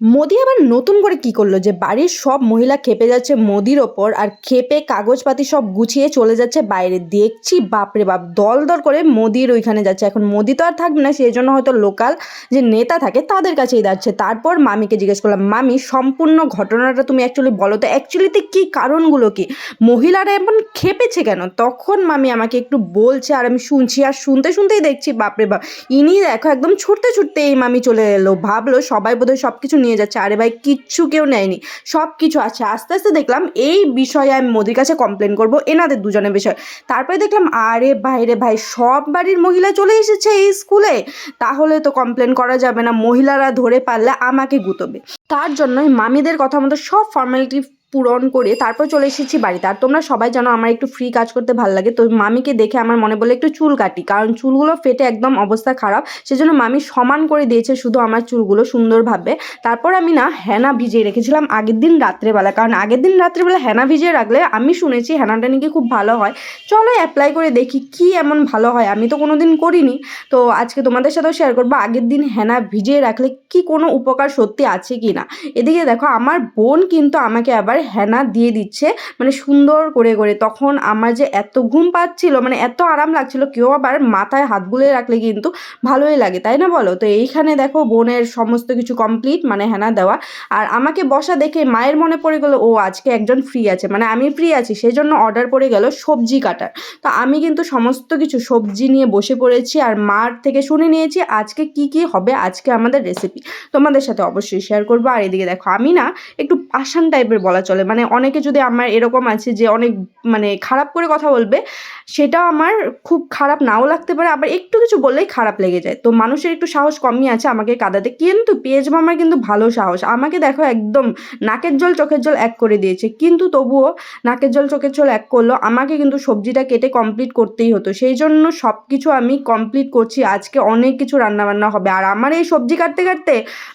মোদি আবার নতুন করে কি করল? যে বাড়ির সব মহিলা খেপে যাচ্ছে মোদির ওপর আর খেপে কাগজপাতি সব গুছিয়ে চলে যাচ্ছে বাইরে। দেখছি, বাপরে বাপ, দল দল করে মোদির ওইখানে যাচ্ছে। এখন মোদি তো আর থাকবে না সেই জন্য হয়তো লোকাল যে নেতা থাকে তাদের কাছেই যাচ্ছে। তারপর মামিকে জিজ্ঞেস করলাম, মামি, সম্পূর্ণ ঘটনাটা তুমি অ্যাকচুয়ালি বলো তো অ্যাকচুয়ালিতে কী কারণগুলো কি? মহিলারা এমন খেপেছে কেন? তখন মামি আমাকে একটু বলছে আর আমি শুনছি আর শুনতে শুনতেই দেখছি, বাপরে বাপ, ইনি দেখো একদম ছুটতে ছুটতে এই মামি চলে এলো। ভাবলো সবাই বোধহয় সব কিছু নিয়ে যাচ্ছে। আরে ভাই, কিচ্ছু কেউ নেয়নি। সব কিছু আছে। আস্তে আস্তে দেখলাম এই বিষয়ে আমি মোদির কাছে কমপ্লেন করব, এনাদের দুজনের বিষয়। তারপরে দেখলাম, আরে বাইরে ভাই, সব বাড়ির মহিলা চলে এসেছে এই স্কুলে। তাহলে তো কমপ্লেন করা যাবে না। মহিলারা ধরে পারলে আমাকে গুতবে। তার জন্যই মামিদের কথা মতো সব ফর্মালিটি পূরণ করে তারপর চলে এসেছি বাড়িতে। আর তোমরা সবাই জানো আমার একটু ফ্রি কাজ করতে ভালো লাগে। তো মামিকে দেখে আমার মনে বলে একটু চুল কাটি। কারণ চুলগুলো ফেটে একদম অবস্থা খারাপ। সেজন্য মামি সমান করে দিয়েছে শুধু আমার চুলগুলো সুন্দরভাবে। তারপর আমি না হেনা ভিজিয়ে রেখেছিলাম আগের দিন রাত্রেবেলা। কারণ আগের দিন রাত্রেবেলা হেনা ভিজিয়ে রাখলে আমি শুনেছি হেনাটা নাকি খুব ভালো হয়। চলো অ্যাপ্লাই করে দেখি কি এমন ভালো হয়। আমি তো কোনো দিন করিনি। তো আজকে তোমাদের সাথেও শেয়ার করব আগের দিন হেনা ভিজিয়ে রাখলে কি কোনো উপকার সত্যি আছে কি না এদিকে দেখো আমার বোন কিন্তু আমাকে আবার হেনা দিয়ে দিচ্ছে মানে সুন্দর করে করে। তখন আমার যে এত ঘুম পাচ্ছিল মানে এত আরাম লাগছিল, কেউ আবার মাথায় হাত বুলিয়ে রাখলে কিন্তু ভালোই লাগে, তাই না বলো? তো এইখানে দেখো বোনের সমস্ত কিছু কমপ্লিট মানে হেনা দেওয়া। আর আমাকে বসা দেখে মায়ের মনে পড়ে গেলো, ও, আজকে একজন ফ্রি আছে। মানে আমি ফ্রি আছি সেই জন্য অর্ডার পড়ে গেল সবজি কাটার। তো আমি কিন্তু সমস্ত কিছু সবজি নিয়ে বসে পড়েছি আর মার থেকে শুনে নিয়েছি আজকে কি কি হবে, আজকে আমাদের রেসিপি তোমাদের সাথে অবশ্যই শেয়ার করব। আর এদিকে দেখো, আমি না একটু পাষাণ টাইপের বলা চলে। মানে অনেকে যদি আমার এরকম আছে যে অনেক মানে খারাপ করে কথা বলবে, সেটা আমার খুব খারাপ নাও লাগতে পারে। আবার একটু কিছু বললেই খারাপ লেগে যায়। তো মানুষের একটু সাহস কমই আছে আমাকে কাদাতে। কিন্তু পেঁয়াজ মামার কিন্তু ভালো সাহস। আমাকে দেখো একদম নাকের জল, চোখের জল এক করে দিয়েছে। কিন্তু তবুও নাকের জল, চোখের জল এক করল। আমাকে কিন্তু সবজিটা কেটে কমপ্লিট করতেই হতো। সেই জন্য সব কিছু আমি কমপ্লিট করছি। আজকে অনেক কিছু রান্নাবান্না হবে। আর আমার এই সবজি কাটতে কাটতে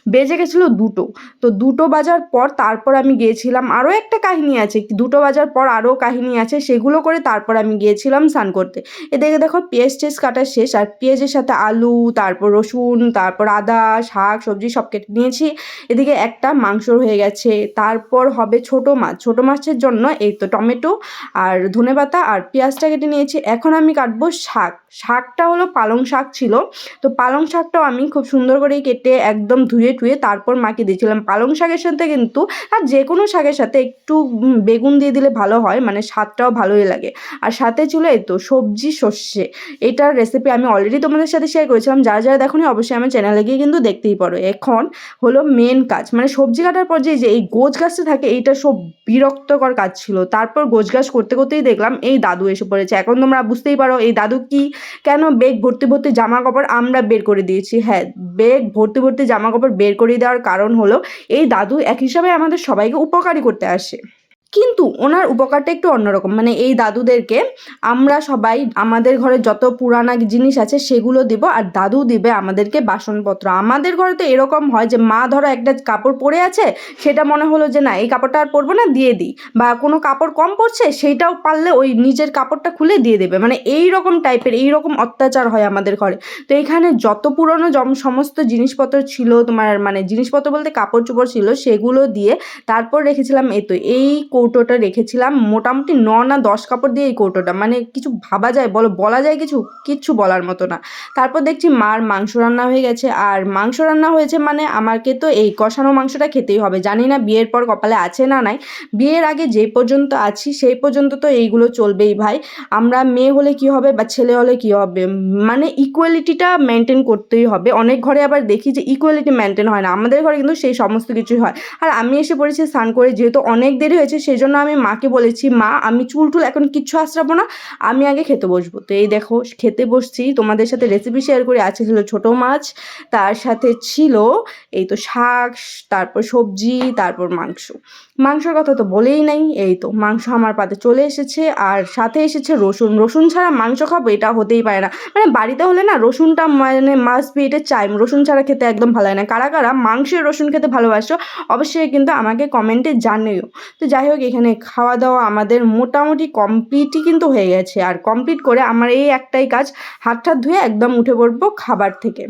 বেজে গেছিল দুটো। তো দুটো বাজার পর তারপর আমি গিয়েছিলাম, আরও একটা কাহিনী আছে, দুটো বাজার পর আরও কাহিনী আছে, সেগুলো করে তারপর আমি গিয়েছিলাম স্নান করতে। এদিকে দেখো পেঁয়াজ টেস কাটা শেষ, আর পেঁয়াজের সাথে আলু, তারপর রসুন, তারপর আদা, শাক, সবজি সব কেটে নিয়েছি। এদিকে একটা মাংস হয়ে গেছে, তারপর হবে ছোট মাছ। ছোট মাছের জন্য এই তো টমেটো, আর ধনে পাতা, আর পেঁয়াজটা কেটে নিয়েছি। এখন আমি কাটবো শাক। শাকটা হলো পালং শাক ছিল, তো পালং শাকটাও আমি খুব সুন্দর করে কেটে একদম ধুয়ে টুয়ে তারপর মাকে দিয়েছিলাম। পালং শাকের সাথে কিন্তু যে কোনো শাকের সাথে একটু বেগুন দিয়ে দিলে ভালো হয় মানে স্বাদটাও ভালোই লাগে। আর সাথে ছিল এই তো সবজি সর্ষে। এটার রেসিপি আমি অলরেডি তোমাদের সাথে শেয়ার করেছিলাম। যারা যারা দেখো অবশ্যই আমার চ্যানেলে গিয়ে কিন্তু দেখতেই পারো। এখন হলো মেন কাজ। মানে সবজি কাটার পর যে এই গোছ গাছটা থাকে, এইটা সব বিরক্তকর কাজ ছিল। তারপর গোছ গাছ করতে করতেই দেখলাম, এই দাদু এসে পড়েছে। এখন তোমরা বুঝতেই পারো, এই দাদু কি, কেন বেগ ভর্তি ভর্তি জামা কাপড় আমরা বের করে দিয়েছি? হ্যাঁ বেগ ভর্তি ভর্তি জামা কাপড় বের করে দেওয়ার কারণ হলো, এই দাদু এক হিসাবে আমাদের সবাইকে উপকারী করতে আসে। কিন্তু ওনার উপকারটা একটু অন্যরকম। মানে এই দাদুদেরকে আমরা সবাই আমাদের ঘরে যত পুরানা জিনিস আছে সেগুলো দিব আর দাদু দিবে আমাদেরকে বাসনপত্র। আমাদের ঘরে তো এরকম হয় যে মা ধরো একটা কাপড় পরে আছে, সেটা মনে হলো যে না, এই কাপড়টা আর পরবো না, দিয়ে দিই। বা কোনো কাপড় কম পড়ছে সেইটাও পারলে ওই নিজের কাপড়টা খুলে দিয়ে দেবে। মানে এই রকম টাইপের, এই রকম অত্যাচার হয় আমাদের ঘরে। তো এখানে যত পুরনো জম সমস্ত জিনিসপত্র ছিল তোমার মানে জিনিসপত্র বলতে কাপড় চোপড় ছিল, সেগুলো দিয়ে তারপর রেখেছিলাম এই তো। এই কৌটোটা রেখেছিলাম। মোটামুটি ন না দশ কাপড় দিয়ে এই কৌটোটা। মানে কিছু ভাবা যায়, বলো, বলা যায় কিছু? কিচ্ছু বলার মতো না। তারপর দেখছি মার মাংস রান্না হয়ে গেছে। আর মাংস রান্না হয়েছে মানে আমাকে তো এই কষানো মাংসটা খেতেই হবে। জানি না বিয়ের পর কপালে আছে না নাই। বিয়ের আগে যে পর্যন্ত আছি, সেই পর্যন্ত তো এইগুলো চলবেই ভাই। আমরা মেয়ে হলে কি হবে বা ছেলে হলে কি হবে? মানে ইকুয়ালিটিটা মেনটেন করতেই হবে। অনেক ঘরে আবার দেখি যে ইকুয়ালিটি মেনটেন হয় না। আমাদের ঘরে কিন্তু সেই সমস্ত কিছুই হয়। আর আমি এসে পড়েছি স্নান করে, যেহেতু অনেক দেরি হয়েছে সেই জন্য আমি মাকে বলেছি, মা, আমি চুল টুল এখন কিচ্ছু আশ্রাবো না, আমি আগে খেতে বসবো। তো এই দেখো, খেতে বসছি, তোমাদের সাথে রেসিপি শেয়ার করে, আছে ছিল ছোটো মাছ, তার সাথে ছিল এই তো শাক, তারপর সবজি, তারপর মাংস। মাংসর কথা তো বলেই নাই, এই তো মাংস আমার পাতে চলে এসেছে, আর সাথে এসেছে রসুন। রসুন ছাড়া মাংস খাব, এটা হতেই পারে না। মানে বাড়িতে হলে না, রসুনটা মানে মাছ এটা চাই। রসুন ছাড়া খেতে একদম ভালো হয় না। কারা কারা মাংসের রসুন খেতে ভালোবাসো, অবশ্যই কিন্তু আমাকে কমেন্টে জানিও। তো যাই হোক এখানে খাওয়া দাওয়া আমাদের মোটামুটি কমপ্লিটই কিন্তু হয়ে গেছে। আর কমপ্লিট করে আমার এই একটাই কাজ হাত ঠাত ধুয়ে একদম উঠে পড়ব খাবার থেকে।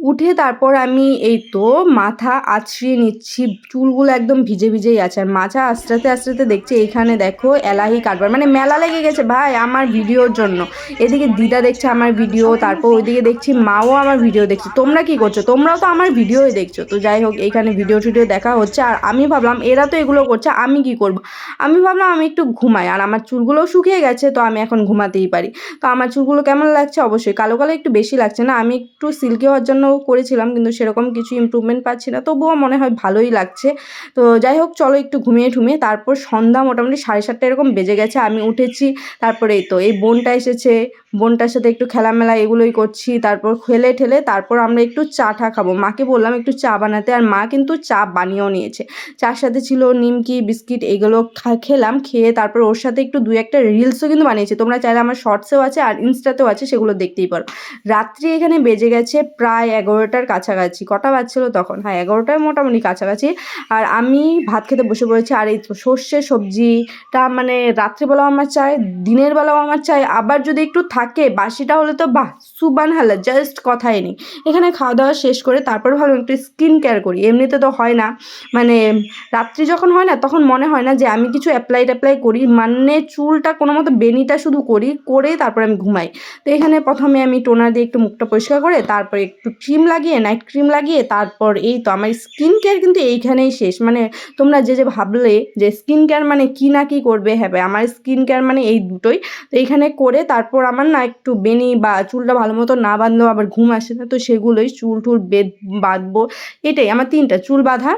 উঠে তারপর আমি এই তো মাথা আছড়িয়ে নিচ্ছি, চুলগুলো একদম ভিজে ভিজেই আছে। আর মাথা আস্তে আস্তে দেখছি এইখানে দেখো এলাহি কাটবার মানে মেলা লেগে গেছে ভাই আমার ভিডিওর জন্য। এদিকে দিদা দেখছে আমার ভিডিও, তারপর ওইদিকে দেখছি মাও আমার ভিডিও দেখছে। তোমরা কি করছ? তোমরাও তো আমার ভিডিওই দেখছ। তো যাই হোক এইখানে ভিডিও টিডিও দেখা হচ্ছে। আর আমি ভাবলাম, এরা তো এগুলো করছে, আমি কি করব? আমি ভাবলাম আমি একটু ঘুমাই। আর আমার চুলগুলোও শুকিয়ে গেছে, তো আমি এখন ঘুমাতেই পারি। তো আমার চুলগুলো কেমন লাগছে? অবশ্যই। কালো কালো একটু বেশি লাগছে না? আমি একটু সিল্কি হওয়ার জন্য করেছিলাম, কিন্তু সেরকম কিছু ইম্প্রুভমেন্ট পাচ্ছি না। তবুও মনে হয় ভালোই লাগছে। তো যাই হোক, চলো একটু ঘুমিয়ে ঠুমিয়ে তারপর সন্ধ্যা মোটামুটি সাড়ে সাতটা এরকম বেজে গেছে, আমি উঠেছি। তারপরে তো, এই বোনটা এসেছে। বোনটার সাথে একটু খেলামেলা এগুলোই করছি, তারপর খেলে ঠেলে তারপর আমরা একটু চা টা খাব। মাকে বললাম একটু চা বানাতে, আর মা কিন্তু চা বানিয়েও নিয়েছে। চার সাথে ছিল নিমকি, বিস্কিট এগুলো খেলাম, খেয়ে তারপর ওর সাথে একটু দু একটা রিলসও কিন্তু বানিয়েছে। তোমরা চাইলে আমার শর্টসেও আছে আর ইনস্টাতেও আছে, সেগুলো দেখতেই পারো। রাত্রি এখানে বেজে গেছে প্রায় এগারোটার কাছাকাছি। কটা বাজছিল তখন? হ্যাঁ এগারোটায় মোটামুটি কাছাকাছি। আর আমি ভাত খেতে বসে পড়েছি, আর এই সর্ষে সবজিটা মানে রাত্রিবেলাও আমার চাই, দিনের বেলাও আমার চাই। আবার যদি একটু থাকে বাসিটা হলে তো, বাহ সুবান হাল্লা জাস্ট কথাই নেই। এখানে খাওয়া দাওয়া শেষ করে তারপর ভালো একটু স্কিন কেয়ার করি। এমনিতে তো হয় না মানে রাত্রি যখন হয় না, তখন মনে হয় না যে আমি কিছু অ্যাপ্লাই ট্যাপ্লাই করি। মানে চুলটা কোনো মতো বেনিটা শুধু করি, করে তারপর আমি ঘুমাই। তো এখানে প্রথমে আমি টোনার দিয়ে একটু মুখটা পরিষ্কার করে, তারপর একটু ক্রিম লাগিয়ে নাইট ক্রিম লাগিয়ে, তারপর এই তো আমার স্কিন কেয়ার কিন্তু এইখানেই শেষ। মানে তোমরা যে যে ভাবলে যে স্কিন কেয়ার মানে কি না কি করবে হ্যাঁ আমার স্কিন কেয়ার মানে এই দুটোই। তো এইখানে করে তারপর আমার না একটু বেনি বা চুলটা ভালো মতো না বাঁধলেও আবার ঘুম আসে না, তো সেগুলোই চুল টুল বেদ বাঁধবো। এটাই আমার তিনটা, চুল বাঁধা,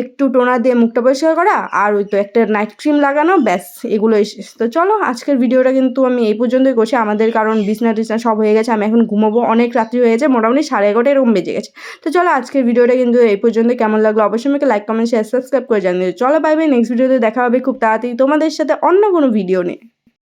একটু টোনার দিয়ে মুখটা পরিষ্কার করা, আর ওই তো একটা নাইট ক্রিম লাগানো, ব্যাস, এগুলোই শেষ। তো চলো, আজকের ভিডিওটা কিন্তু আমি এই পর্যন্তই করছি। আমাদের কারণ বিছনা টিছনা সব হয়ে গেছে, আমি এখন ঘুমাবো, অনেক রাত্রি হয়ে গেছে, মোটামুটি সাড়ে এগারোটা এরকম বেজে গেছে। তো চলো, আজকের ভিডিওটা কিন্তু এই পর্যন্ত কেমন লাগল অবশ্যই আমাকে লাইক কমেন্ট শেয়ার সাবস্ক্রাইব করে জানিয়ে। চলো বাই বাই নেক্সট ভিডিওতে দেখা হবে খুব তাড়াতাড়ি তোমাদের সাথে অন্য কোনো ভিডিও নিয়ে।